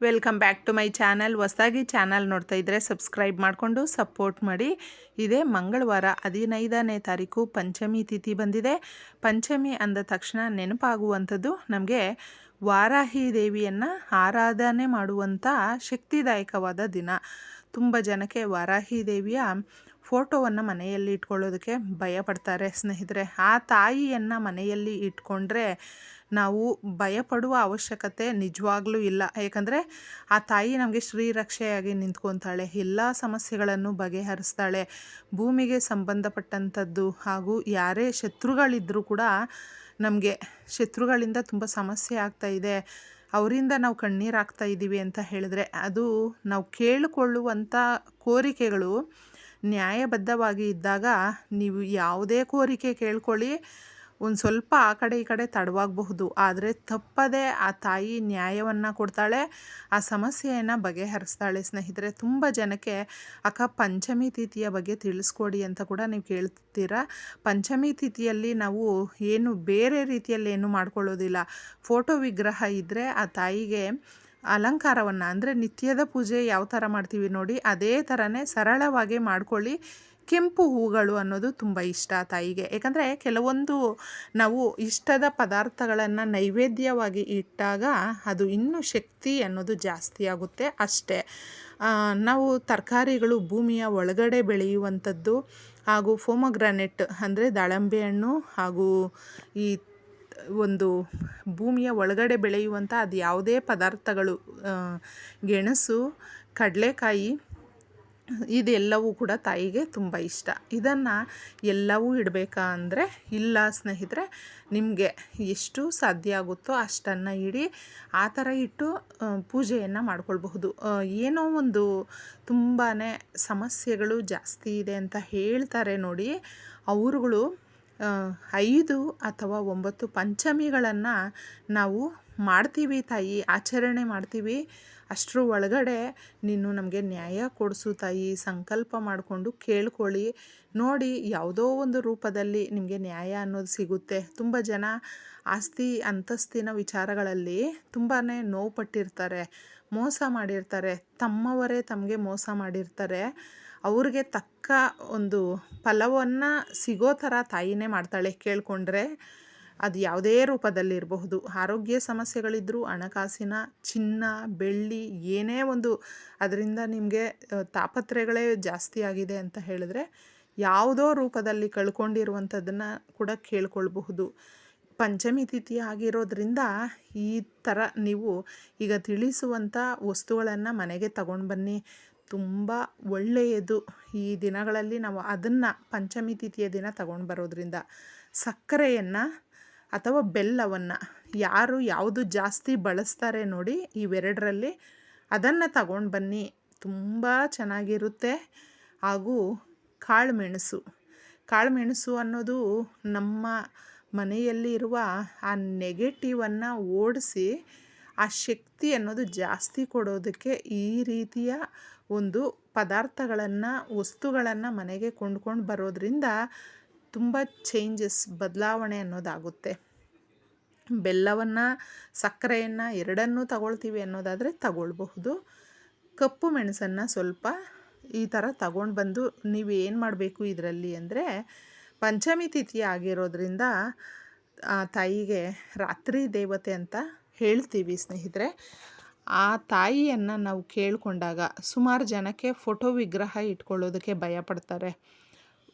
Welcome back to my channel. ಹೊಸದಾಗಿ channel ನೋಡ್ತಾ ಇದ್ದರೆ ಸಬ್ಸ್ಕ್ರೈಬ್ ಮಾಡಿಕೊಂಡು ಸಪೋರ್ಟ್ ಮಾಡಿ. ಇದೇ ಮಂಗಳವಾರ ಹದಿನೈದನೇ ತಾರೀಕು ಪಂಚಮಿ ತಿಥಿ ಬಂದಿದೆ. ಪಂಚಮಿ ಅಂದ ತಕ್ಷಣ ನೆನಪಾಗುವಂಥದ್ದು ನಮಗೆ ವಾರಾಹಿ ದೇವಿಯನ್ನು ಆರಾಧನೆ ಮಾಡುವಂಥ ಶಕ್ತಿದಾಯಕವಾದ ದಿನ. ತುಂಬ ಜನಕ್ಕೆ ವಾರಾಹಿ ದೇವಿಯ ಫೋಟೋವನ್ನು ಮನೆಯಲ್ಲಿ ಇಟ್ಕೊಳ್ಳೋದಕ್ಕೆ ಭಯಪಡ್ತಾರೆ ಸ್ನೇಹಿತರೆ. ಆ ತಾಯಿಯನ್ನು ಮನೆಯಲ್ಲಿ ಇಟ್ಕೊಂಡ್ರೆ ನಾವು ಭಯಪಡುವ ಅವಶ್ಯಕತೆ ನಿಜವಾಗ್ಲೂ ಇಲ್ಲ. ಯಾಕಂದರೆ ಆ ತಾಯಿ ನಮಗೆ ಶ್ರೀರಕ್ಷೆಯಾಗಿ ನಿಂತ್ಕೊತಾಳೆ, ಎಲ್ಲ ಸಮಸ್ಯೆಗಳನ್ನು ಬಗೆಹರಿಸ್ತಾಳೆ. ಭೂಮಿಗೆ ಸಂಬಂಧಪಟ್ಟಂಥದ್ದು ಹಾಗೂ ಯಾರೇ ಶತ್ರುಗಳಿದ್ದರೂ ಕೂಡ ನಮಗೆ ಶತ್ರುಗಳಿಂದ ತುಂಬ ಸಮಸ್ಯೆ ಆಗ್ತಾ ಇದೆ. ಅವರಿಂದ ನಾವು ಕಣ್ಣೀರಾಗ್ತಾ ಇದ್ದೀವಿ ಅಂತ ಹೇಳಿದ್ರೆ ಅದು ನಾವು ಕೇಳಿಕೊಳ್ಳುವಂಥ ಕೋರಿಕೆಗಳು ನ್ಯಾಯಬದ್ಧವಾಗಿ ಇದ್ದಾಗ ನೀವು ಯಾವುದೇ ಕೋರಿಕೆ ಕೇಳ್ಕೊಳ್ಳಿ. ಒಂದು ಸ್ವಲ್ಪ ಆ ಕಡೆ ಈ ಕಡೆ ತಡವಾಗಬಹುದು. ಆದರೆ ತಪ್ಪದೆ ಆ ತಾಯಿ ನ್ಯಾಯವನ್ನು ಕೊಡ್ತಾಳೆ, ಆ ಸಮಸ್ಯೆಯನ್ನು ಬಗೆಹರಿಸ್ತಾಳೆ. ಸ್ನೇಹಿತರೆ, ತುಂಬ ಜನಕ್ಕೆ ಅಕ್ಕ ಪಂಚಮಿ ತಿಥಿಯ ಬಗ್ಗೆ ತಿಳಿಸ್ಕೊಡಿ ಅಂತ ಕೂಡ ನೀವು ಕೇಳ್ತೀರಾ? ಪಂಚಮಿ ತಿಥಿಯಲ್ಲಿ ನಾವು ಏನು ಬೇರೆ ರೀತಿಯಲ್ಲಿ ಏನು ಮಾಡ್ಕೊಳ್ಳೋದಿಲ್ಲ. ಫೋಟೋ ವಿಗ್ರಹ ಇದ್ದರೆ ಆ ತಾಯಿಗೆ ಅಲಂಕಾರವನ್ನು, ಅಂದರೆ ನಿತ್ಯದ ಪೂಜೆ ಯಾವ ಥರ ಮಾಡ್ತೀವಿ ನೋಡಿ, ಅದೇ ಥರನೇ ಸರಳವಾಗಿ ಮಾಡ್ಕೊಳ್ಳಿ. ಕೆಂಪು ಹೂಗಳು ಅನ್ನೋದು ತುಂಬ ಇಷ್ಟ ತಾಯಿಗೆ. ಯಾಕಂದರೆ ಕೆಲವೊಂದು ನಾವು ಇಷ್ಟದ ಪದಾರ್ಥಗಳನ್ನು ನೈವೇದ್ಯವಾಗಿ ಇಟ್ಟಾಗ ಅದು ಇನ್ನೂ ಶಕ್ತಿ ಅನ್ನೋದು ಜಾಸ್ತಿ ಆಗುತ್ತೆ ಅಷ್ಟೇ. ನಾವು ತರಕಾರಿಗಳು ಭೂಮಿಯ ಒಳಗಡೆ ಬೆಳೆಯುವಂಥದ್ದು ಹಾಗೂ ಫೋಮಗ್ರಾನೆಟ್ ಅಂದರೆ ದಾಳಂಬೆ ಹಣ್ಣು ಹಾಗೂ ಈ ಒಂದು ಭೂಮಿಯ ಒಳಗಡೆ ಬೆಳೆಯುವಂಥ ಅದು ಯಾವುದೇ ಪದಾರ್ಥಗಳು ಗೆಣಸು, ಕಡಲೆಕಾಯಿ, ಇದೆಲ್ಲವೂ ಕೂಡ ತಾಯಿಗೆ ತುಂಬ ಇಷ್ಟ. ಇದನ್ನು ಎಲ್ಲವೂ ಇಡಬೇಕಾ ಅಂದರೆ, ಇಲ್ಲ ಸ್ನೇಹಿತರೆ, ನಿಮಗೆ ಎಷ್ಟು ಸಾಧ್ಯ ಆಗುತ್ತೋ ಅಷ್ಟನ್ನು ಇಡಿ, ಆ ಥರ ಇಟ್ಟು ಪೂಜೆಯನ್ನು ಮಾಡ್ಕೊಳ್ಬಹುದು. ಏನೋ ಒಂದು ತುಂಬಾ ಸಮಸ್ಯೆಗಳು ಜಾಸ್ತಿ ಇದೆ ಅಂತ ಹೇಳ್ತಾರೆ ನೋಡಿ, ಅವರುಗಳು ಐದು ಅಥವಾ ಒಂಬತ್ತು ಪಂಚಮಿಗಳನ್ನು ನಾವು ಮಾಡ್ತೀವಿ ತಾಯಿ, ಆಚರಣೆ ಮಾಡ್ತೀವಿ. ಅಷ್ಟರ ಒಳಗಡೆ ನೀನು ನಮಗೆ ನ್ಯಾಯ ಕೊಡಿಸು ತಾಯಿ, ಸಂಕಲ್ಪ ಮಾಡಿಕೊಂಡು ಕೇಳ್ಕೊಳ್ಳಿ. ನೋಡಿ ಯಾವುದೋ ಒಂದು ರೂಪದಲ್ಲಿ ನಿಮಗೆ ನ್ಯಾಯ ಅನ್ನೋದು ಸಿಗುತ್ತೆ. ತುಂಬ ಜನ ಆಸ್ತಿ, ಅಂತಸ್ತಿನ ವಿಚಾರಗಳಲ್ಲಿ ತುಂಬಾ ನೋವು ಪಟ್ಟಿರ್ತಾರೆ, ಮೋಸ ಮಾಡಿರ್ತಾರೆ, ತಮ್ಮವರೇ ತಮಗೆ ಮೋಸ ಮಾಡಿರ್ತಾರೆ. ಅವ್ರಿಗೆ ತಕ್ಕ ಒಂದು ಫಲವನ್ನು ಸಿಗೋ ಥರ ತಾಯಿನೇ ಮಾಡ್ತಾಳೆ ಕೇಳಿಕೊಂಡ್ರೆ ಅದು ಯಾವುದೇ ರೂಪದಲ್ಲಿರಬಹುದು. ಆರೋಗ್ಯ ಸಮಸ್ಯೆಗಳಿದ್ದರೂ ಹಣಕಾಸಿನ ಚಿನ್ನ, ಬೆಳ್ಳಿ ಏನೇ ಒಂದು ಅದರಿಂದ ನಿಮಗೆ ತಾಪತ್ರೆಗಳೇ ಜಾಸ್ತಿ ಆಗಿದೆ ಅಂತ ಹೇಳಿದ್ರೆ ಯಾವುದೋ ರೂಪದಲ್ಲಿ ಕಳ್ಕೊಂಡಿರುವಂಥದ್ದನ್ನು ಕೂಡ ಕೇಳ್ಕೊಳ್ಬಹುದು. ಪಂಚಮಿ ತಿಥಿ ಆಗಿರೋದ್ರಿಂದ ಈ ಥರ ನೀವು ಈಗ ತಿಳಿಸುವಂಥ ವಸ್ತುಗಳನ್ನು ಮನೆಗೆ ತಗೊಂಡು ಬನ್ನಿ. ತುಂಬ ಒಳ್ಳೆಯದು. ಈ ದಿನಗಳಲ್ಲಿ ನಾವು ಅದನ್ನು ಪಂಚಮಿ ತಿಥಿಯ ದಿನ ತಗೊಂಡು ಬರೋದ್ರಿಂದ ಸಕ್ಕರೆಯನ್ನು ಅಥವಾ ಬೆಲ್ಲವನ್ನು ಯಾರು ಯಾವುದು ಜಾಸ್ತಿ ಬಳಸ್ತಾರೆ ನೋಡಿ ಇವೆರಡರಲ್ಲಿ ಅದನ್ನು ತಗೊಂಡು ಬನ್ನಿ. ತುಂಬ ಚೆನ್ನಾಗಿರುತ್ತೆ. ಹಾಗೂ ಕಾಳುಮೆಣಸು. ಕಾಳುಮೆಣಸು ಅನ್ನೋದು ನಮ್ಮ ಮನೆಯಲ್ಲಿ ಇರುವ ಆ ನೆಗೆಟಿವನ್ನು ಓಡಿಸಿ ಆ ಶಕ್ತಿ ಅನ್ನೋದು ಜಾಸ್ತಿ ಕೊಡೋದಕ್ಕೆ ಈ ರೀತಿಯ ಒಂದು ಪದಾರ್ಥಗಳನ್ನು, ವಸ್ತುಗಳನ್ನು ಮನೆಗೆ ಕೊಂಡ್ಕೊಂಡು ಬರೋದ್ರಿಂದ ತುಂಬ ಚೇಂಜಸ್ ಬದಲಾವಣೆ ಅನ್ನೋದಾಗುತ್ತೆ. ಬೆಲ್ಲವನ್ನು, ಸಕ್ಕರೆಯನ್ನು ಎರಡನ್ನೂ ತಗೊಳ್ತೀವಿ ಅನ್ನೋದಾದರೆ ತಗೊಳ್ಬಹುದು. ಕಪ್ಪು ಮೆಣಸನ್ನು ಸ್ವಲ್ಪ ಈ ಥರ ತಗೊಂಡು ಬಂದು ನೀವು ಏನು ಮಾಡಬೇಕು ಇದರಲ್ಲಿ ಅಂದರೆ, ಪಂಚಮಿ ತಿಥಿ ಆಗಿರೋದ್ರಿಂದ ತಾಯಿಗೆ ರಾತ್ರಿ ದೇವತೆ ಅಂತ ಹೇಳ್ತೀವಿ ಸ್ನೇಹಿತರೆ. ಆ ತಾಯಿಯನ್ನು ನಾವು ಕೇಳಿಕೊಂಡಾಗ ಸುಮಾರು ಜನಕ್ಕೆ ಫೋಟೋ ವಿಗ್ರಹ ಇಟ್ಕೊಳ್ಳೋದಕ್ಕೆ ಭಯಪಡ್ತಾರೆ.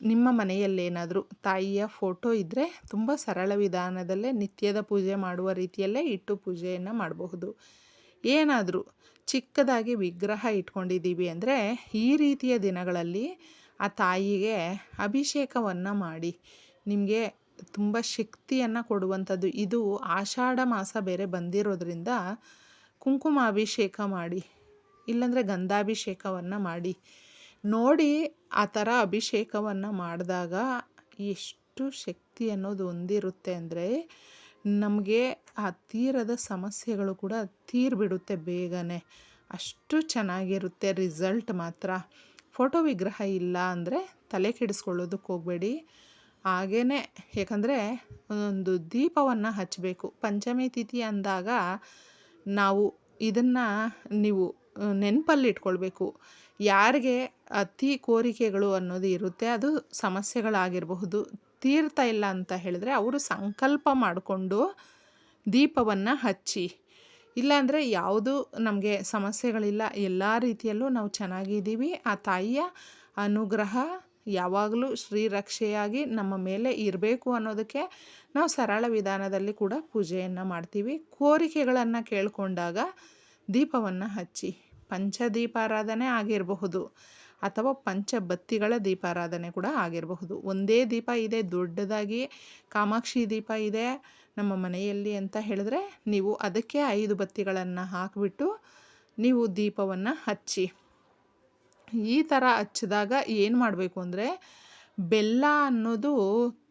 ನಿಮ್ಮ ಮನೆಯಲ್ಲೇನಾದರೂ ತಾಯಿಯ ಫೋಟೋ ಇದ್ದರೆ ತುಂಬ ಸರಳ ವಿಧಾನದಲ್ಲೇ ನಿತ್ಯದ ಪೂಜೆ ಮಾಡುವ ರೀತಿಯಲ್ಲೇ ಇಟ್ಟು ಪೂಜೆಯನ್ನು ಮಾಡಬಹುದು. ಏನಾದರೂ ಚಿಕ್ಕದಾಗಿ ವಿಗ್ರಹ ಇಟ್ಕೊಂಡಿದ್ದೀವಿ ಅಂದರೆ ಈ ರೀತಿಯ ದಿನಗಳಲ್ಲಿ ಆ ತಾಯಿಗೆ ಅಭಿಷೇಕವನ್ನು ಮಾಡಿ, ನಿಮಗೆ ತುಂಬ ಶಕ್ತಿಯನ್ನು ಕೊಡುವಂಥದ್ದು. ಇದು ಆಷಾಢ ಮಾಸ ಬೇರೆ ಬಂದಿರೋದ್ರಿಂದ ಕುಂಕುಮ ಅಭಿಷೇಕ ಮಾಡಿ, ಇಲ್ಲಾಂದರೆ ಗಂಧಾಭಿಷೇಕವನ್ನು ಮಾಡಿ. ನೋಡಿ ಆ ಥರ ಅಭಿಷೇಕವನ್ನು ಮಾಡಿದಾಗ ಎಷ್ಟು ಶಕ್ತಿ ಅನ್ನೋದು ಹೊಂದಿರುತ್ತೆ ಅಂದರೆ ನಮಗೆ ಆ ತೀರದ ಸಮಸ್ಯೆಗಳು ಕೂಡ ತೀರ್ಬಿಡುತ್ತೆ ಬೇಗನೆ. ಅಷ್ಟು ಚೆನ್ನಾಗಿರುತ್ತೆ ರಿಸಲ್ಟ್ ಮಾತ್ರ. ಫೋಟೋ ವಿಗ್ರಹ ಇಲ್ಲ ಅಂದರೆ ತಲೆ ಕೆಡಿಸ್ಕೊಳ್ಳೋದಕ್ಕೆ ಹೋಗಬೇಡಿ. ಹಾಗೇ ಯಾಕಂದರೆ ಒಂದು ದೀಪವನ್ನು ಹಚ್ಚಬೇಕು ಪಂಚಮಿ ತಿಥಿ ಅಂದಾಗ ನಾವು ಇದನ್ನು ನೀವು ನೆನಪಲ್ಲಿ ಇಟ್ಕೊಳ್ಬೇಕು ಯಾರಿಗೆ ಅತಿ ಕೋರಿಕೆಗಳು ಅನ್ನೋದು ಇರುತ್ತೆ, ಅದು ಸಮಸ್ಯೆಗಳಾಗಿರಬಹುದು. ತೀರ್ತಾ ಇಲ್ಲ ಅಂತ ಹೇಳಿದ್ರೆ ಅವರು ಸಂಕಲ್ಪ ಮಾಡಿಕೊಂಡು ದೀಪವನ್ನು ಹಚ್ಚಿ. ಇಲ್ಲಾಂದರೆ ಯಾವುದು ನಮಗೆ ಸಮಸ್ಯೆಗಳಿಲ್ಲ, ಎಲ್ಲ ರೀತಿಯಲ್ಲೂ ನಾವು ಚೆನ್ನಾಗಿದ್ದೀವಿ. ಆ ತಾಯಿಯ ಅನುಗ್ರಹ ಯಾವಾಗಲೂ ಶ್ರೀರಕ್ಷೆಯಾಗಿ ನಮ್ಮ ಮೇಲೆ ಇರಬೇಕು ಅನ್ನೋದಕ್ಕೆ ನಾವು ಸರಳ ವಿಧಾನದಲ್ಲಿ ಕೂಡ ಪೂಜೆಯನ್ನು ಮಾಡ್ತೀವಿ. ಕೋರಿಕೆಗಳನ್ನು ಕೇಳಿಕೊಂಡಾಗ ದೀಪವನ್ನು ಹಚ್ಚಿ, ಪಂಚದೀಪಾರಾಧನೆ ಆಗಿರಬಹುದು ಅಥವಾ ಪಂಚಬತ್ತಿಗಳ ದೀಪಾರಾಧನೆ ಕೂಡ ಆಗಿರಬಹುದು. ಒಂದೇ ದೀಪ ಇದೆ, ದೊಡ್ಡದಾಗಿ ಕಾಮಾಕ್ಷಿ ದೀಪ ಇದೆ ನಮ್ಮ ಮನೆಯಲ್ಲಿ ಅಂತ ಹೇಳಿದ್ರೆ ನೀವು ಅದಕ್ಕೆ ಐದು ಬತ್ತಿಗಳನ್ನು ಹಾಕಿಬಿಟ್ಟು ನೀವು ದೀಪವನ್ನು ಹಚ್ಚಿ ಈ ಥರ ಹಚ್ಚಿದಾಗ ಏನು ಮಾಡಬೇಕು ಅಂದರೆ, ಬೆಲ್ಲ ಅನ್ನೋದು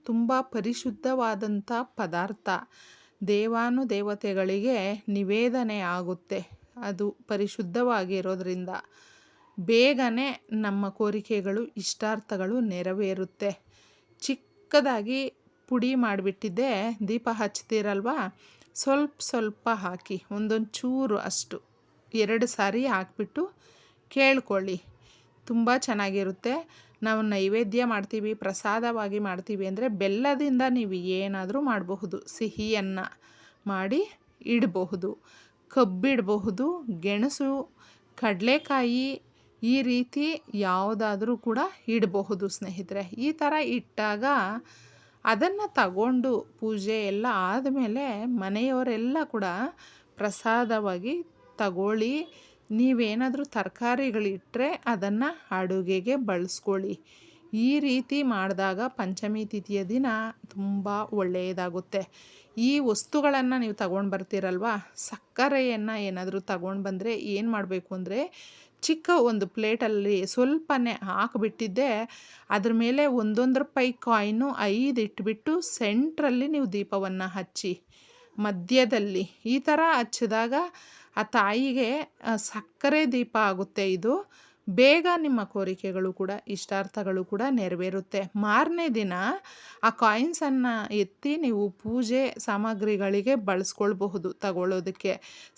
ತುಂಬ ಪರಿಶುದ್ಧವಾದಂಥ ಪದಾರ್ಥ. ದೇವಾನು ದೇವತೆಗಳಿಗೆ ನಿವೇದನೆ ಆಗುತ್ತೆ. ಅದು ಪರಿಶುದ್ಧವಾಗಿರೋದ್ರಿಂದ ಬೇಗನೆ ನಮ್ಮ ಕೋರಿಕೆಗಳು, ಇಷ್ಟಾರ್ಥಗಳು ನೆರವೇರುತ್ತೆ. ಚಿಕ್ಕದಾಗಿ ಪುಡಿ ಮಾಡಿಬಿಟ್ಟಿದ್ದೆ, ದೀಪ ಹಚ್ತೀರಲ್ವ? ಸ್ವಲ್ಪ ಸ್ವಲ್ಪ ಹಾಕಿ, ಒಂದೊಂದು ಚೂರು ಅಷ್ಟು. ಎರಡು ಸಾರಿ ಹಾಕ್ಬಿಟ್ಟು ಕೇಳ್ಕೊಳ್ಳಿ. ತುಂಬ ಚೆನ್ನಾಗಿರುತ್ತೆ. ನಾವು ನೈವೇದ್ಯ ಮಾಡ್ತೀವಿ, ಪ್ರಸಾದವಾಗಿ ಮಾಡ್ತೀವಿ ಅಂದರೆ ಬೆಲ್ಲದಿಂದ ನೀವು ಏನಾದರೂ ಮಾಡಬಹುದು. ಸಿಹಿಯನ್ನು ಮಾಡಿ ಇಡಬಹುದು. ಕಬ್ಬಿಡಬಹುದು ಗೆಣಸು, ಕಡಲೆಕಾಯಿ ಈ ರೀತಿ ಯಾವುದಾದ್ರೂ ಕೂಡ ಇಡಬಹುದು ಸ್ನೇಹಿತರೆ. ಈ ಥರ ಇಟ್ಟಾಗ ಅದನ್ನು ತಗೊಂಡು ಪೂಜೆ ಎಲ್ಲ ಆದಮೇಲೆ ಮನೆಯವರೆಲ್ಲ ಕೂಡ ಪ್ರಸಾದವಾಗಿ ತಗೊಳ್ಳಿ. ನೀವೇನಾದರೂ ತರಕಾರಿಗಳಿಟ್ಟರೆ ಅದನ್ನು ಅಡುಗೆಗೆ ಬಳಸ್ಕೊಳ್ಳಿ. ಈ ರೀತಿ ಮಾಡಿದಾಗ ಪಂಚಮಿ ತಿಥಿಯ ದಿನ ತುಂಬ ಒಳ್ಳೆಯದಾಗುತ್ತೆ. ಈ ವಸ್ತುಗಳನ್ನು ನೀವು ತಗೊಂಡು ಬರ್ತೀರಲ್ವ? ಸಕ್ಕರೆಯನ್ನು ಏನಾದರೂ ತಗೊಂಡು ಬಂದರೆ ಏನು ಮಾಡಬೇಕು ಅಂದರೆ ಚಿಕ್ಕ ಒಂದು ಪ್ಲೇಟಲ್ಲಿ ಸ್ವಲ್ಪನೇ ಹಾಕಿಬಿಟ್ಟಿದ್ದೆ. ಅದ್ರ ಮೇಲೆ ಒಂದೊಂದು ರೂಪಾಯಿ ಕಾಯಿನು ಐದು ಇಟ್ಬಿಟ್ಟು ಸೆಂಟ್ರಲ್ಲಿ ನೀವು ದೀಪವನ್ನು ಹಚ್ಚಿ ಮಧ್ಯದಲ್ಲಿ ಈ ಥರ ಹಚ್ಚಿದಾಗ ಆ ತಾಯಿಗೆ ಸಕ್ಕರೆ ದೀಪ ಆಗುತ್ತೆ ಇದು. ಬೇಗ ನಿಮ್ಮ ಕೋರಿಕೆಗಳು ಕೂಡ, ಇಷ್ಟಾರ್ಥಗಳು ಕೂಡ ನೆರವೇರುತ್ತೆ. ಮಾರನೇ ದಿನ ಆ ಕಾಯಿನ್ಸನ್ನು ಎತ್ತಿ ನೀವು ಪೂಜೆ ಸಾಮಗ್ರಿಗಳಿಗೆ ಬಳಸ್ಕೊಳ್ಬಹುದು ತಗೊಳ್ಳೋದಕ್ಕೆ.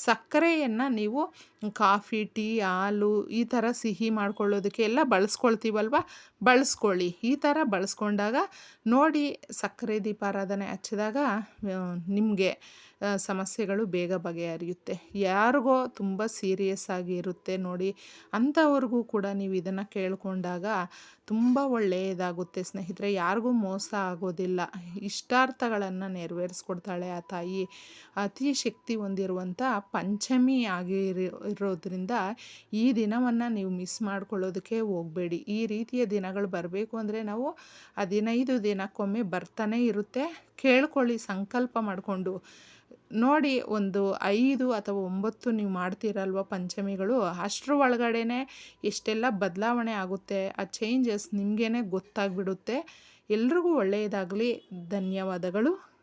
ಸಕ್ಕರೆಯನ್ನು ನೀವು ಕಾಫಿ, ಟೀ, ಹಾಲು ಈ ಥರ ಸಿಹಿ ಮಾಡ್ಕೊಳ್ಳೋದಕ್ಕೆ ಎಲ್ಲ ಬಳಸ್ಕೊಳ್ತೀವಲ್ವ? ಬಳಸ್ಕೊಳ್ಳಿ. ಈ ಥರ ಬಳಸ್ಕೊಂಡಾಗ ನೋಡಿ ಸಕ್ಕರೆ ದೀಪಾರಾಧನೆ ಹಚ್ಚಿದಾಗ ನಿಮಗೆ ಸಮಸ್ಯೆಗಳು ಬೇಗ ಬಗೆಹರಿಯುತ್ತೆ. ಯಾರಿಗೋ ತುಂಬ ಸೀರಿಯಸ್ ಆಗಿ ಇರುತ್ತೆ ನೋಡಿ, ಅಂಥವ್ರಿಗೂ ಕೂಡ ನೀವು ಇದನ್ನು ಕೇಳಿಕೊಂಡಾಗ ತುಂಬ ಒಳ್ಳೆಯದಾಗುತ್ತೆ ಸ್ನೇಹಿತರೆ. ಯಾರಿಗೂ ಮೋಸ ಆಗೋದಿಲ್ಲ. ಇಷ್ಟಾರ್ಥಗಳನ್ನು ನೆರವೇರಿಸ್ಕೊಡ್ತಾಳೆ ಆ ತಾಯಿ. ಅತಿ ಶಕ್ತಿ ಹೊಂದಿರುವಂಥ ಪಂಚಮಿ ಆಗಿರೋ ಇರೋದ್ರಿಂದ ಈ ದಿನವನ್ನು ನೀವು ಮಿಸ್ ಮಾಡ್ಕೊಳ್ಳೋದಕ್ಕೆ ಹೋಗಬೇಡಿ. ಈ ರೀತಿಯ ದಿನಗಳು ಬರಬೇಕು ಅಂದರೆ ನಾವು ಹದಿನೈದು ದಿನಕ್ಕೊಮ್ಮೆ ಬರ್ತಾನೆ ಇರುತ್ತೆ. ಕೇಳ್ಕೊಳ್ಳಿ, ಸಂಕಲ್ಪ ಮಾಡಿಕೊಂಡು. ನೋಡಿ ಒಂದು ಐದು ಅಥವಾ ಒಂಬತ್ತು ನೀವು ಮಾಡ್ತೀರಲ್ವ ಪಂಚಮಿಗಳು, ಅಷ್ಟರ ಒಳಗಡೆ ಎಷ್ಟೆಲ್ಲ ಬದಲಾವಣೆ ಆಗುತ್ತೆ, ಆ ಚೇಂಜಸ್ ನಿಮಗೇ ಗೊತ್ತಾಗ್ಬಿಡುತ್ತೆ. ಎಲ್ರಿಗೂ ಒಳ್ಳೆಯದಾಗಲಿ. ಧನ್ಯವಾದಗಳು.